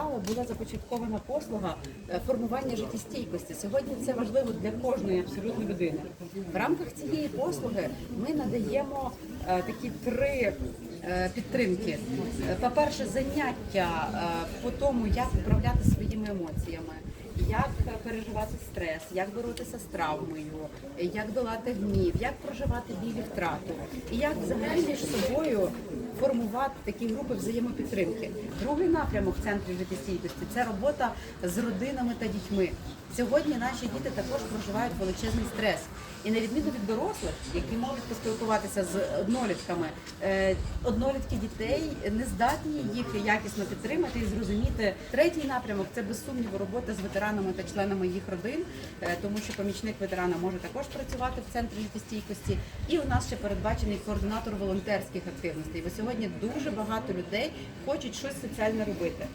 сказала, була започаткована послуга е, формування життєстійкості. Сьогодні це важливо для кожної абсолютно людини. В рамках цієї послуги ми надаємо е, такі три е, підтримки. По-перше, заняття по тому, як управляти своїми емоціями. Як переживати стрес, як боротися з травмою, як долати гнів, як проживати біль і втрату, і як взагалі між собою формувати такі групи взаємопідтримки. Другий напрямок в центрі життєстійкості це робота з родинами та дітьми. Сьогодні наші діти також проживають величезний стрес. І на відміну від дорослих, які можуть поспілкуватися з однолітками, е, однолітки дітей не здатні їх якісно підтримати і зрозуміти. Третій напрямок це без сумніву робота з ветеранами та членами їх родин, е, тому що помічник ветерана може також працювати в центрі життєстійкості. І у нас ще передбачений координатор волонтерських активностей. Бо сьогодні дуже багато людей хочуть щось соціальне робити.